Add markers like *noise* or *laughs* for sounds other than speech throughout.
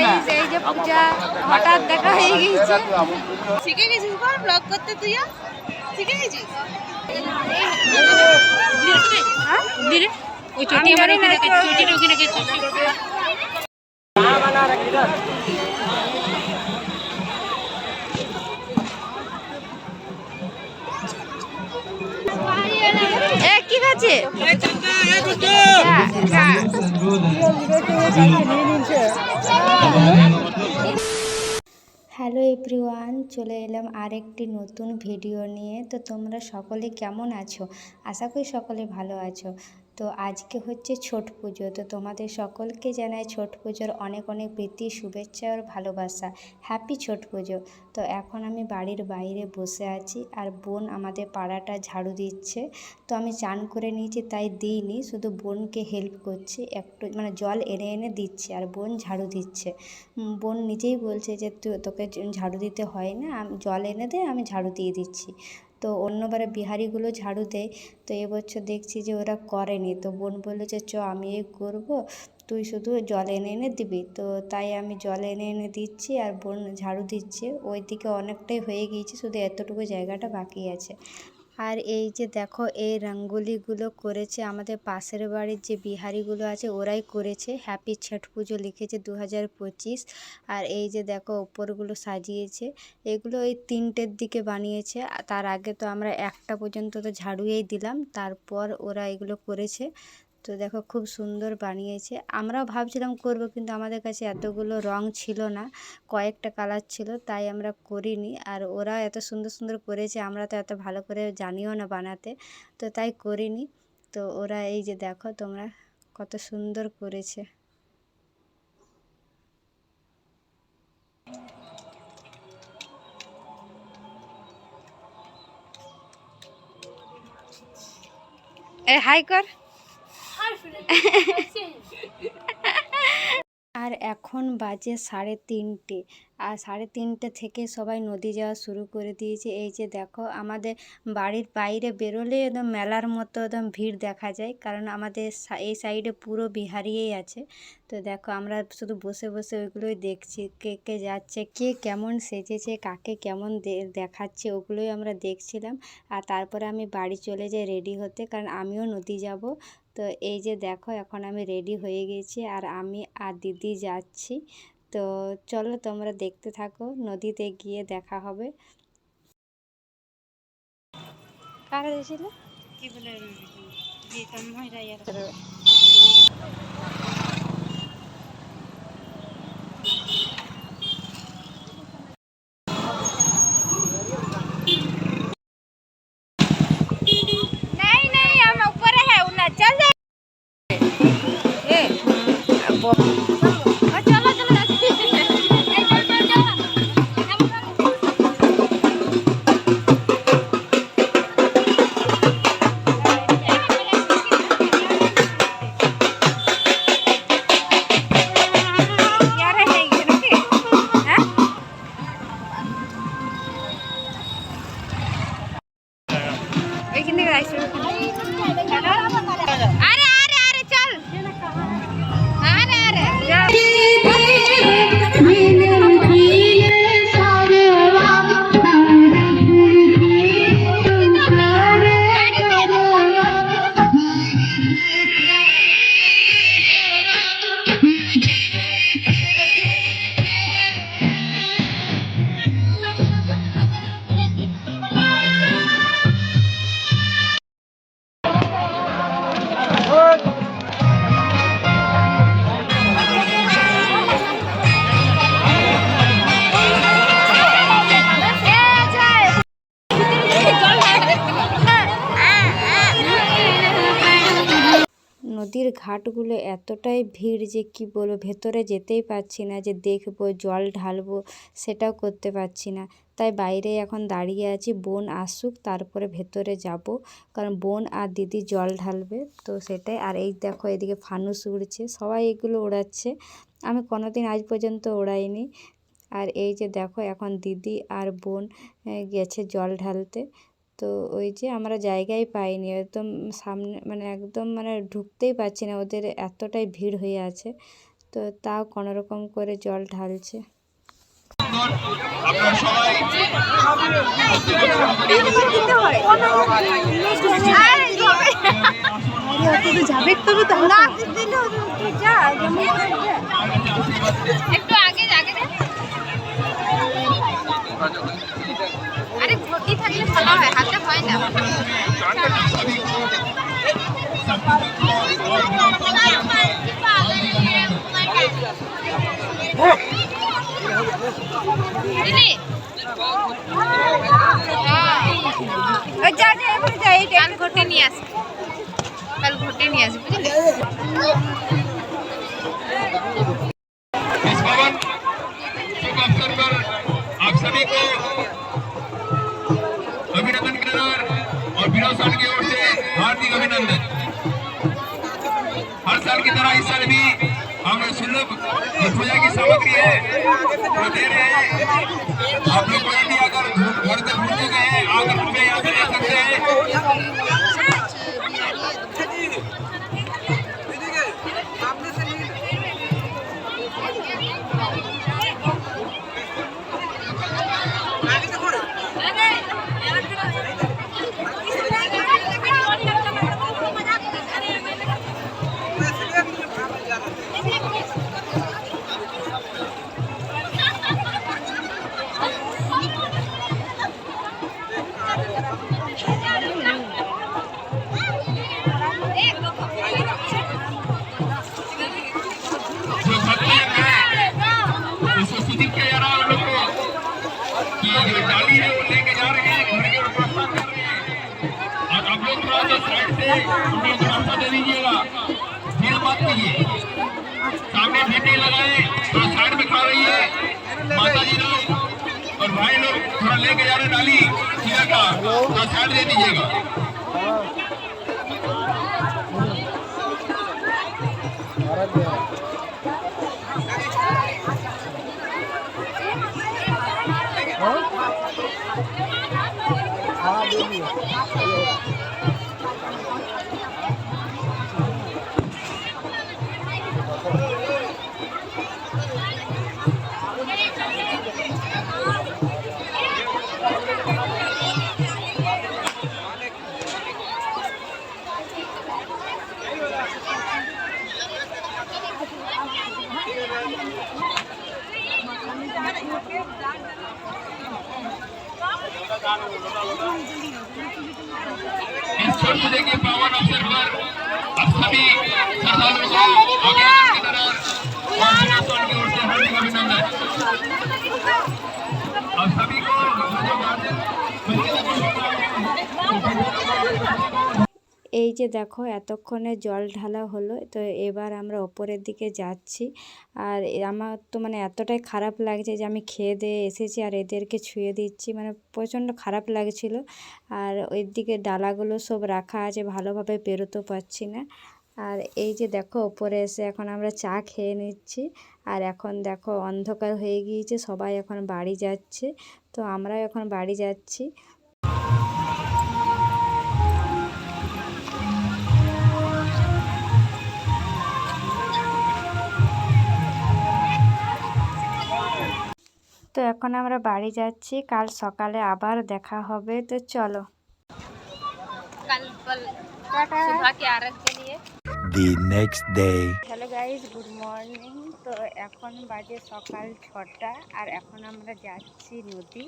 Guys এই যে পূজা হঠাৎ দেখা হয়ে গেছে শিখে গেছিস বল ব্লগ করতে তুইও শিখে গেছিস? ওই চটি আমার ওখানে চটিটা ওখানে রেখে কি খাচ্ছে হ্যালো এভরিওয়ান চলে এলাম আরেকটি নতুন ভিডিও নিয়ে। তো তোমরা সকলে কেমন আছো? আশা করি সকলে ভালো আছো। তো আজকে হচ্ছে ছট পুজো। তো তোমাদের সকলকে জানাই ছট পুজোর অনেক অনেক প্রীতি, শুভেচ্ছা আর ভালোবাসা। হ্যাপি ছট পুজো। তো এখন আমি বাড়ির বাইরে বসে আছি আর বোন আমাদের পাড়াটা ঝাড়ু দিচ্ছে। তো আমি চান করে নিয়েছি, তাই দিইনি। শুধু বোনকে হেল্প করছি, একটু মানে জল এনে এনে দিচ্ছি আর বোন ঝাড়ু দিচ্ছে। বোন নিজেই বলছে যে তোকে ঝাড়ু দিতে হয় না জল এনে দে, আমি ঝাড়ু দিয়ে দিচ্ছি। তো অন্যবারে বিহারিগুলো ঝাড়ু দেয়। তো এবছর দেখছি যে ওরা করেনি। তো বোন বলল যে, চ, আমি এই করব। তুই শুধু জল এনে এনে দিবি। তো তাই আমি জল এনে এনে দিচ্ছি আর বোন ঝাড়ু দিচ্ছে। ওইদিকে অনেকটাই হয়ে গিয়েছে, শুধু এতটুকু জায়গাটা বাকি আছে। আর এই যে দেখো, এই রঙ্গোলিগুলো করেছে আমাদের পাশের বাড়ির যে বিহারিগুলো আছে, ওরাই করেছে। হ্যাপি ছট পুজো লিখেছে দু হাজার পঁচিশ। আর এই যে দেখো ওপরগুলো সাজিয়েছে। এগুলো এই তিনটের দিকে বানিয়েছে। তার আগে তো আমরা একটা পর্যন্ত তো ঝাড়ুয়েই দিলাম। তারপর ওরা এগুলো করেছে। তো দেখো খুব সুন্দর বানিয়েছে। আমরাও ভাবছিলাম করব কিন্তু আমাদের কাছে এতগুলো রং ছিল না, কয়েকটা কালার ছিল, তাই আমরা করিনি। আর ওরা এত সুন্দর সুন্দর করেছে, আমরা তো এত ভালো করে জানিও না বানাতে, তো তাই করিনি। তো ওরা এই যে দেখো তোমরা কত সুন্দর করেছে। এ, হাই কর। *laughs* আর এখন বাজে সাড়ে তিনটে। আর সাড়ে তিনটে থেকে সবাই নদী যাওয়া শুরু করে দিয়েছে। এই যে দেখো, আমাদের বাড়ির বাইরে বেরোলে একদম মেলার মতো একদম ভিড় দেখা যায়। কারণ আমাদের এই সাইডে পুরো বিহারিয়েই আছে। তো দেখো, আমরা শুধু বসে বসে ওইগুলোই দেখছি। কে কে যাচ্ছে, কে কেমন সেজেছে, কাকে কেমন দেখাচ্ছে, ওগুলোই আমরা দেখছিলাম। আর তারপরে আমি বাড়ি চলে যাই রেডি হতে। কারণ আমিও নদী যাব। তো এই যে দেখো, এখন আমি রেডি হয়ে গেছি আর আমি আর দিদি যাচ্ছি। তো চলো তোমরা দেখতে থাকো, নদীতে গিয়ে দেখা হবে। কারা কি বলে নদীর ঘাটগুলো এতটাই ভিড় যে কি বলব, ভেতরে যেতেই পারছি না যে দেখব, জল ঢালবো সেটাও করতে পারছি না। তাই বাইরে এখন দাঁড়িয়ে আছি, বোন আসুক তারপরে ভেতরে যাব। কারণ বোন আর দিদি জল ঢালবে, তো সেটাই। আর এই দেখো এদিকে ফানুস উড়ছে, সবাই এগুলো ওড়াচ্ছে। আমি কোনোদিন আজ পর্যন্ত ওড়াইনি। আর এই যে দেখো এখন দিদি আর বোন গেছে জল ঢালতে। তো ওই যে আমরা জায়গাই পাইনি, একদম সামনে মানে একদম মানে ঢুকতেই পারছি না, ওদের এতটাই ভিড় হয়ে আছে। তো তাও কোনো রকম করে জল ঢালছে। একটু আগে আগে ঘটি ভালো হয় হাতে হয় না। দিদি Thank you. रास्ता दे दीजिएगा। भीड़ मत कीजिए। सामने भीड़ लगाए, थोड़ा साइड में खा रही है। माता जी लोग और भाई लोग, थोड़ा लेके जा रहे डाली सीधा का थोड़ा साइड दे दीजिएगा। इस छठ पूजा के पावन अवसर पर आप सभी श्रद्धालुओं को अभिनंदन की तरह और हिंदुस्तान की ओर से हार्दिक अभिनंदन आप सभी को जो गार्जियन এই যে দেখো, এতক্ষণে জল ঢালা হলো, তো এবার আমরা ওপরের দিকে যাচ্ছি। আর আমার তো মানে এতটাই খারাপ লাগছে যে আমি খেয়ে দিয়ে এসেছি আর এদেরকে ছুঁয়ে দিচ্ছি মানে প্রচণ্ড খারাপ লাগছিল। আর ওই দিকে ডালাগুলো সব রাখা আছে, ভালোভাবে পেরোতেও পারছি না। আর এই যে দেখো, ওপরে এসে এখন আমরা চা খেয়ে নিচ্ছি। আর এখন দেখো, অন্ধকার হয়ে গিয়েছে, সবাই এখন বাড়ি যাচ্ছে। তো আমরাও এখন বাড়ি যাচ্ছি। এখন আমরা বাড়ি যাচ্ছি কাল সকালে আবার দেখা হবে তো চলো। হ্যালো গাইজ গুড মর্নিং তো এখন বাজে সকাল ছটা আর এখন আমরা যাচ্ছি নদী।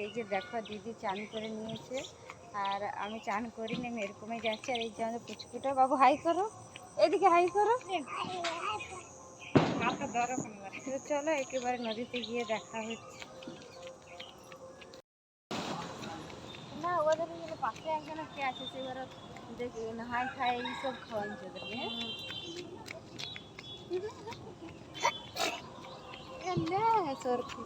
এই যে দেখো দিদি চান করে নিয়েছে। আর আমি চান করিনি আমি এরকমই যাচ্ছি। আর এই যে আমাদের পুচকুটা বাবু হাই করো। এদিকে হাই করো। চলো একেবারে নদীতে গিয়ে দেখা হচ্ছে না ওদের এখানে পাশে একজন কে আছে সেবার দেখি হাই খাই এইসব খাওয়াইছে ওদেরকে হ্যাঁ সরকি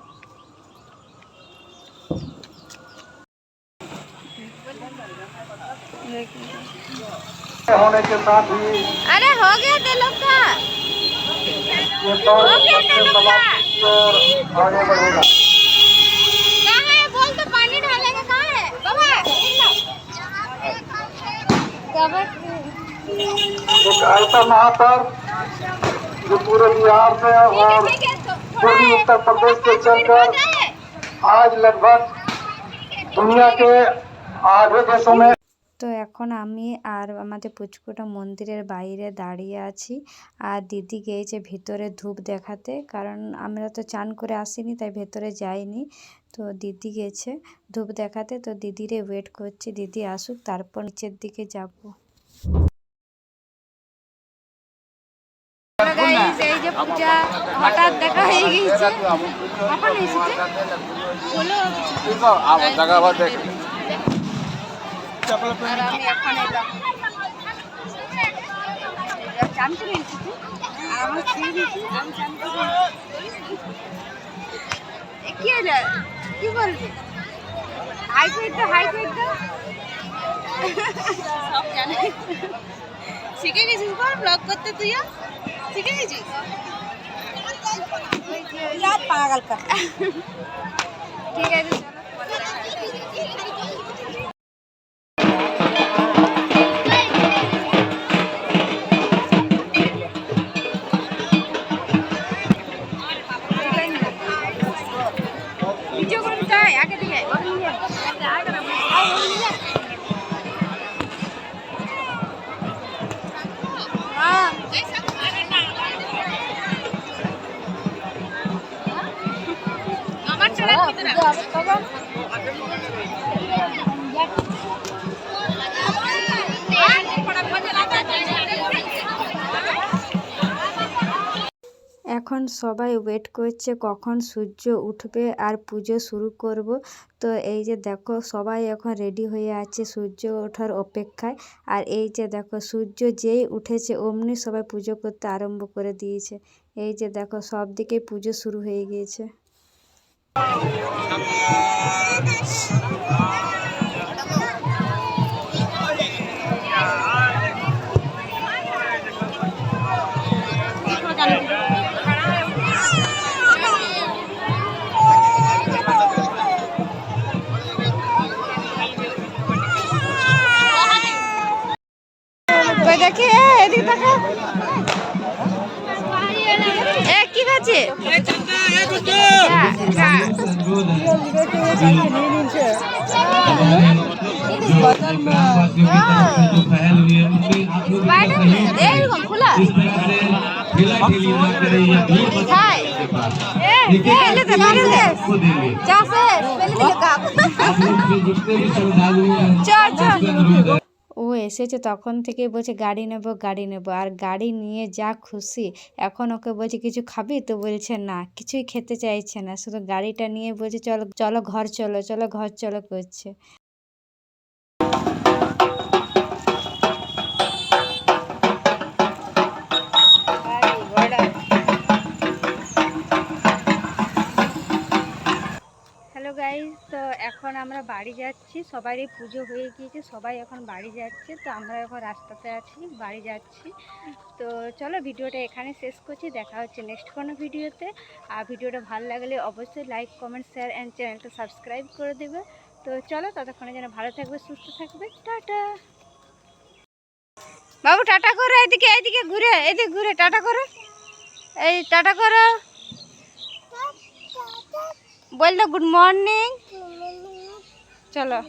होने के साथ ही अरे हो गया तेलों का ये समाप्ति की आगे बढ़ेगा है? तो है? एक ऐसा महापर्व जो पूरे बिहार से और पूर्वी उत्तर प्रदेश से चलकर आज लगभग दुनिया के आधे देशों में তো এখন আমি আর আমাদের পুচকুটা মন্দিরের বাইরে দাঁড়িয়ে আছি। আর দিদি গিয়েছে ভিতরে ধূপ দেখাতে কারণ আমরা তো চান করে আসিনি তাই ভেতরে যাইনি। তো দিদি গেছে ধূপ দেখাতে তো দিদিরে ওয়েট করছি দিদি আসুক তারপর নিচের দিকে যাব। এই যে পূজা হঠাৎ দেখা হয়ে গিয়েছে। কখন এসেছে? আর আমি এখন এলাম চান করে এসেছি আর আমার দিয়েছি আমি চান করে কি হলো কি বলবি হাই করে তো হাই করে তো সব জানে শিখে গেছিস বল ব্লগ করতে তুইও শিখে গেছিস ঠিক আছে এখন সবাই ওয়েট করছে কখন সূর্য উঠবে আর পুজো শুরু করব। তো এই যে দেখো, সবাই এখন রেডি হয়ে আছে সূর্য ওঠার অপেক্ষায়। আর এই যে দেখো, সূর্য যেই উঠেছে অমনি সবাই পুজো করতে আরম্ভ করে দিয়েছে। এই যে দেখো, সব দিকে পুজো শুরু হয়ে গিয়েছে। ও এসেছে তখন থেকে বলছে গাড়ি নেব গাড়ি নেব। আর গাড়ি নিয়ে যা খুশি। এখন ওকে বলছে কিছু খাবি? তো বলছে না কিছুই খেতে চাইছে না। শুধু গাড়িটা নিয়ে বলছে চলো চলো ঘর চলো চলো ঘর চলো করছে। গাইজ তো এখন আমরা বাড়ি যাচ্ছি। সবারই পুজো হয়ে গিয়েছে, সবাই এখন বাড়ি যাচ্ছে। তো আমরা এখন রাস্তাতে আছি, বাড়ি যাচ্ছি। তো চলো ভিডিওটা এখানে শেষ করছি। দেখা হচ্ছে নেক্সট কোনো ভিডিওতে। আর ভিডিওটা ভালো লাগলে অবশ্যই লাইক কমেন্ট শেয়ার অ্যান্ড চ্যানেলটা সাবস্ক্রাইব করে দেবে। তো চলো ততক্ষণে যেন ভালো থাকবে, সুস্থ থাকবে। টাটা! বাবু, টাটা করো এদিকে এদিকে ঘুরে এদিকে ঘুরে, টাটা করো। এই, টাটা করো। বলল গুড মর্নিং চলো।